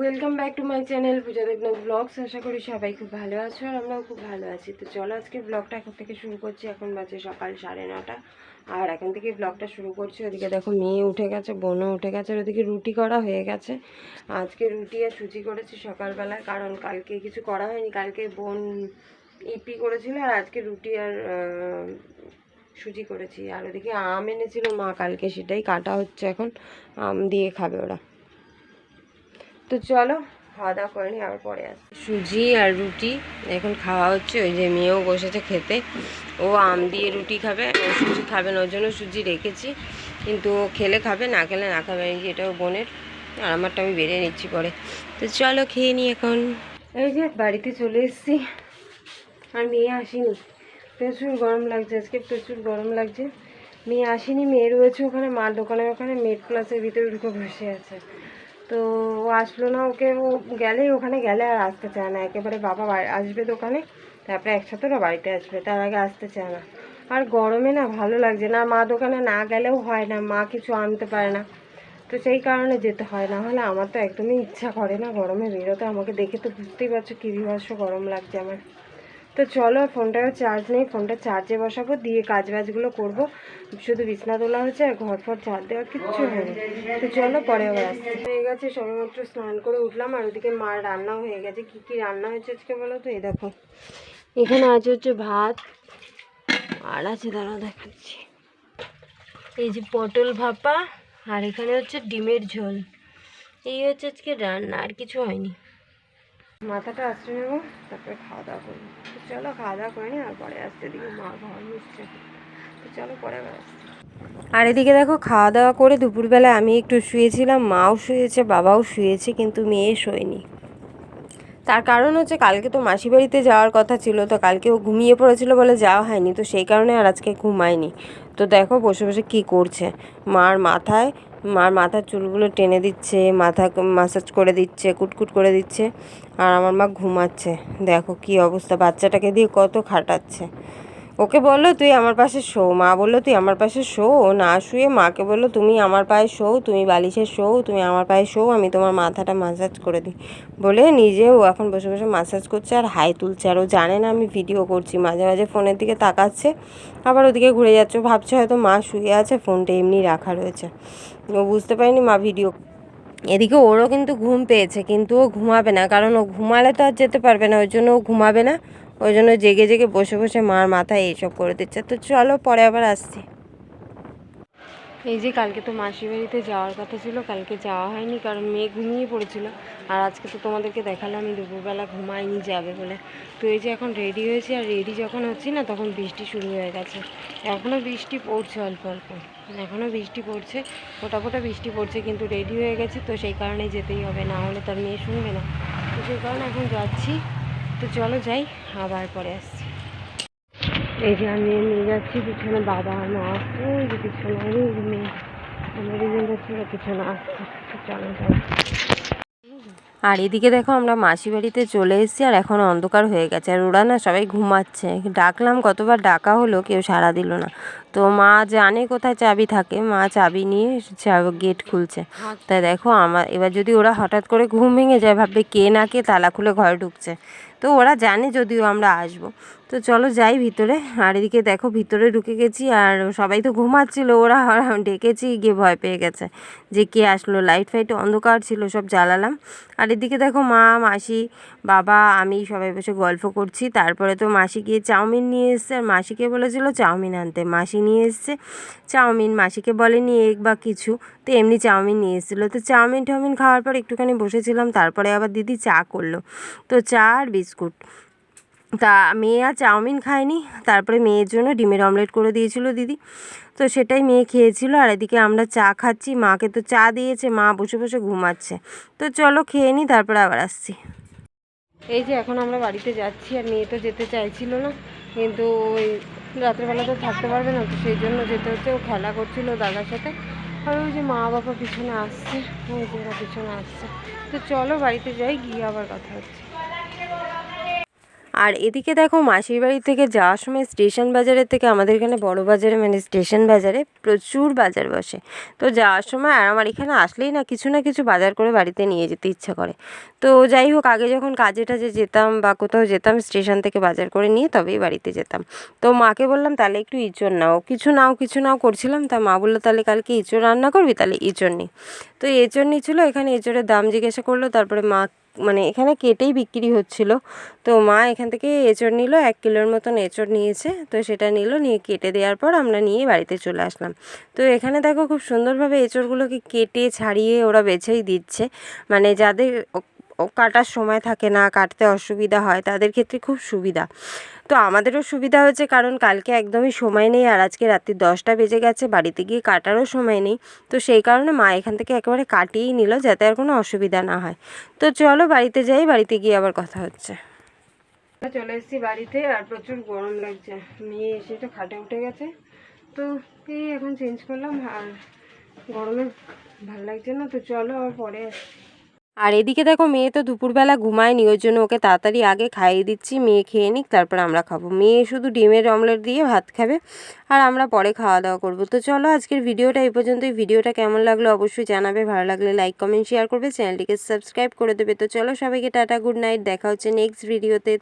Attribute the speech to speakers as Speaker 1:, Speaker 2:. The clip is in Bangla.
Speaker 1: Welcome back to my channel Puja Debnath blogs আশা করি সবাই খুব ভালো আছো আর আমরাও খুব ভালো আছি। তো চলো আজকে ব্লগটা এখন থেকে শুরু করছি। এখন বাজে সকাল সাড়ে নটা। আর এখন থেকে ব্লগটা শুরু করছি। ওদিকে দেখো মেয়ে উঠে গেছে, বোনও উঠে গেছে, আর ওদিকে রুটি করা হয়ে গেছে। আজকে রুটি আর সুজি করেছি সকালবেলায় কারণ কালকে কিছু করা হয়নি। কালকে বোন ইপি করেছিল আর আজকে রুটি আর সুজি করেছি। আর ওদিকে আম এনেছিল মা, কালকে সেটাই কাটা হচ্ছে এখন। আম দিয়ে খাবে ওরা। তো চলো, খাওয়া দাওয়া করে নিই, আবার পরে আসি। সুজি আর রুটি, এখন খাওয়া হচ্ছে, ওই যে মেয়েও বসেছে খেতে। ও আম দিয়ে রুটি খাবে সুজি খাবে না, ওর জন্য সুজি রেখেছি। কিন্তু খেলে খাবে, না খেলে না খাবে এই যে এটাও বোনের, আর আমারটা আমি বেরিয়ে নিচ্ছি পরে। তো চলো খেয়ে নিই এখন। এই যে বাড়িতে চলে এসেছি, আর মেয়ে আসেনি। প্রচুর গরম লাগছে, আজকে প্রচুর গরম লাগছে। মেয়ে আসেনি, মেয়ে রয়েছে ওখানে, মার দোকানের ওখানে মেড প্লাসের ভিতরে ঢুকে বসে আছে। তো ও আসলো না, ওকে ও গেলেই, ওখানে গেলে আর আসতে চায় না। একেবারে বাবা আসবে দোকানে, তারপরে একসাথে ওরা বাড়িতে আসবে, তার আগে আসতে চায় না। আর গরমে না ভালো লাগছে না, মা দোকানে না গেলেও হয় না, মা কিছু আনতে পারে না। তো সেই কারণে যেতে হয়, না হলে আমার তো একদমই ইচ্ছা করে না গরমে বেরোতে। আমাকে দেখে তো বুঝতেই পারছ কী বিভৎস গরম লাগছে আমার। তো চলো ফোনটাও চার্জ নেই ফোনটা চার্জে বসাবো, দিয়ে কাজ বাজগুলো করব। শুধু বিছনা তোলা হয়েছে আর ঘর ফর চার দেওয়া কিচ্ছু হয়নি তো চলো পরে আবার আসছি। হয়ে গেছে, সবেমাত্র স্নান করে উঠলাম আর ওদিকে মার রান্নাও হয়ে গেছে। কি কি রান্না হয়েছে আজকে বলো তো? এই দেখো। এখানে আছে হচ্ছে ভাত, আর আছে দাঁড়াও দেখাচ্ছি। এই যে পটল ভাপা, আর এখানে হচ্ছে ডিমের ঝোল। এই হচ্ছে আজকে রান্না, আর কিছু হয়নি। মাথাটা আসতে নেব তারপরে খাওয়া দাওয়া করব তো চলো খাওয়া দাওয়া করে নিই আর পরে আসতে দিকে মা ঘর মিশছে তো চলো পরে আসছি। আর এদিকে দেখো, খাওয়া দাওয়া করে দুপুরবেলা আমি একটু শুয়েছিলাম, মাও শুয়েছে, বাবাও শুয়েছে, কিন্তু মেয়ে শোয়নি। তার কারণ হচ্ছে, কালকে তো মাসি বাড়িতে যাওয়ার কথা ছিল, তো কালকে ও ঘুমিয়ে পড়েছিল বলে যাওয়া হয়নি, তো সেই কারণে আর আজকে ঘুমায়নি। তো দেখো, বসে বসে কী করছে। মার মাথায় মার মাথার চুলগুলো টেনে দিচ্ছে, মাথা মাসাজ করে দিচ্ছে, কুটকুট করে দিচ্ছে, আর আমার মা ঘুমাচ্ছে। দেখো কি অবস্থা, বাচ্চাটাকে দিয়ে কত খাটাচ্ছে। ওকে বলল, তুই আমার পাশে শো। মা বলল, তুই আমার পাশে শো, না শুয়ে। মাকে বলল, তুমি আমার পায়ে শো, তুমি বালিশে শো, তুমি আমার পায়ে শো, আমি তোমার মাথাটা মাসাজ করে দিই। বলে নিজেও এখন বসে বসে মাসাজ করছে আর হাই তুলছে। আর ও জানে না আমি ভিডিও করছি। মাঝে মাঝে ফোনের দিকে তাকাচ্ছে, আবার ওদিকে ঘুরে যাচ্ছে। ভাবছে হয়তো মা শুয়ে আছে ফোনটা এমনি রাখা রয়েছে। ও বুঝতে পারিনি মা ভিডিও এদিকে ওরও কিন্তু ঘুম পেয়েছে, কিন্তু ও ঘুমাবে না। কারণ ও ঘুমালে তো আর যেতে পারবে না, ওই জন্য ও ঘুমাবে না। ওই জন্য জেগে জেগে বসে বসে মার মাথায় এইসব করে দিচ্ছে। তো চলো পরে আবার আসছি। এই যে কালকে তো মাসি বাড়িতে যাওয়ার কথা ছিল, কালকে যাওয়া হয়নি কারণ মেয়ে ঘুমিয়ে পড়েছিল। আর আজকে তো তোমাদেরকে দেখালাম আমি দুপুরবেলা ঘুমাইনি যাবে বলে। তো এই যে এখন রেডি হয়েছি আর রেডি যখন হচ্ছি না তখন বৃষ্টি শুরু হয়ে গেছে। এখনও বৃষ্টি পড়ছে অল্প অল্প। এখনও বৃষ্টি পড়ছে, ফোটা ফোটা বৃষ্টি পড়ছে কিন্তু রেডি হয়ে গেছি, তো সেই কারণে যেতেই হবে, না হলে তার মেয়ে শুনবে না। তো সেই কারণে এখন যাচ্ছি। তো চলো যাই, আবার পরে আসছি। এই যে আমি নিয়ে যাচ্ছি পিছনে বাবা, মা আসছে যে পিছনে আমি মেয়ে। আমরা দুজন পিছনে আসছে চলো যাই। আর এদিকে দেখো আমরা মাসি বাড়িতে চলে এসেছি, আর এখন অন্ধকার হয়ে গেছে। আর ওরা না সবাই ঘুমাচ্ছে। ডাকলাম, কতবার ডাকা হলো কেউ সাড়া দিল না। তো মা জানে কোথায় চাবি থাকে। মা চাবি নিয়ে গেট খুলছে। তাই দেখো আমার এবার যদি ওরা হঠাৎ করে ঘুম ভেঙে যায়, ভাববে কে না কে তালা খুলে ঘরে ঢুকছে। তো ওরা জানে যদিও আমরা আসব। তো চলো যাই ভিতরে। আর এদিকে দেখো ভিতরে ঢুকে গেছি আর সবাই তো ঘুমাচ্ছিল, ওরা ডেকেছি, গিয়ে ভয় পেয়ে গেছে যে কে আসলো। লাইট ফাইট অন্ধকার ছিল, সব জ্বালালাম। আর এদিকে দেখো মা, মাসি, বাবা, আমি সবাই বসে গল্প করছি। তারপরে তো মাসি গিয়ে চাউমিন নিয়ে এসছে। আর মাসিকে বলেছিল চাউমিন আনতে। মাসি নিয়ে এসছে। চাউমিন মাসিকে বলেনি এক বা কিছু। তো এমনি চাউমিন নিয়ে এসেছিল। তো চাউমিন টাউমিন খাওয়ার পর একটুখানি বসেছিলাম, তারপরে আবার দিদি চা করল। তো চা আর বিস্কুট। তা মেয়ে আর চাউমিন খায়নি, তারপরে মেয়ের জন্য ডিমের অমলেট করে দিয়েছিল দিদি। তো সেটাই মেয়ে খেয়েছিল, আর এদিকে আমরা চা খাচ্ছি, মাকে তো চা দিয়েছে, মা বসে বসে ঘুমাচ্ছে। তো চলো খেয়ে নিই তারপরে আবার আসছি। এই যে এখন আমরা বাড়িতে যাচ্ছি, আর মেয়ে তো যেতে চাইছিল না, কিন্তু ওই রাত্রেবেলা তো থাকতে পারবে না, তো সেই জন্য যেতে হচ্ছে। ও খেলা করছিল দাদার সাথে আর ওই যে মা বাবা পিছনে আসছে ওই যে পিছনে আসছে। তো চলো বাড়িতে যাই, গিয়ে আবার কথা হচ্ছে। আর এদিকে দেখো মাসির বাড়ি থেকে যাওয়ার সময় স্টেশন বাজারের থেকে আমাদের এখানে বড় বাজারে মানে স্টেশন বাজারে প্রচুর বাজার বসে। তো যাওয়ার সময় আর আমার এখানে আসলেই না কিছু না কিছু বাজার করে বাড়িতে নিয়ে যেতে ইচ্ছা করে। তো যাই হোক, আগে যখন কাজে টাজে যেতাম বা কোথাও যেতাম, স্টেশন থেকে বাজার করে নিয়ে তবেই বাড়িতে যেতাম। তো মাকে বললাম, তাহলে একটু ইঁচড় নাও। কিছু নাও কিছু নাও, করছিলাম। তা মা বলল, তাহলে কালকে ইঁচড় রান্না করবি? তাহলে ইঁচড় নি। তো এঁচড় নিচ্ছিলো, এখানে এঁচড়ের দাম জিজ্ঞাসা করল, তারপরে মা মানে এখানে কেটেই বিক্রি হচ্ছিল। তো মা এখান থেকে এঁচড় নিল, এক কিলোর মতন এঁচড় নিয়েছে। তো সেটা নিল, নিয়ে কেটে দেওয়ার পর আমরা নিয়ে বাড়িতে চলে আসলাম। তো এখানে দেখো খুব সুন্দরভাবে এঁচড়গুলোকে কেটে ছাড়িয়ে ওরা বেছেই দিচ্ছে। মানে যাদের কাটার সময় থাকে না, কাটতে অসুবিধা হয়, তাদের ক্ষেত্রে খুব সুবিধা। তো আমাদেরও সুবিধা হয়েছে কারণ কালকে একদমই সময় নেই আর আজকে রাত্রি দশটা বেজে গেছে, বাড়িতে গিয়ে কাটারও সময় নেই। তো সেই কারণে মা এখান থেকে একেবারে কাটিয়েই নিল যাতে আর কোনো অসুবিধা না হয়। তো চলো বাড়িতে যাই, বাড়িতে গিয়ে আবার কথা হচ্ছে। চলে এসেছি বাড়িতে আর প্রচুর গরম লাগছে। মেয়ে এসে তো খাটে উঠে গেছে। তো এই এখন চেঞ্জ করলাম? আর গরমে ভালো লাগছে না? তো চলো আবার পরে আসছি। আর এদিকে দেখো মেয়ে তো দুপুরবেলা ঘুমায়নি, ওই জন্য ওকে তাড়াতাড়ি আগে খাইয়ে দিচ্ছি, মেয়ে খেয়ে নিক, তারপর আমরা খাব। মেয়ে শুধু ডিমের অমলেট দিয়ে ভাত খাবে, আর আমরা পরে খাওয়া দাওয়া করব। তো চলো আজকের ভিডিওটা এই পর্যন্ত এই ভিডিওটা কেমন লাগল অবশ্যই জানাবে, ভালো লাগলে লাইক, কমেন্ট, শেয়ার করবে, চ্যানেলটিকে সাবস্ক্রাইব করে দেবে। তো চলো সবাইকে টাটা, গুড নাইট, দেখা হচ্ছে নেক্সট ভিডিওতে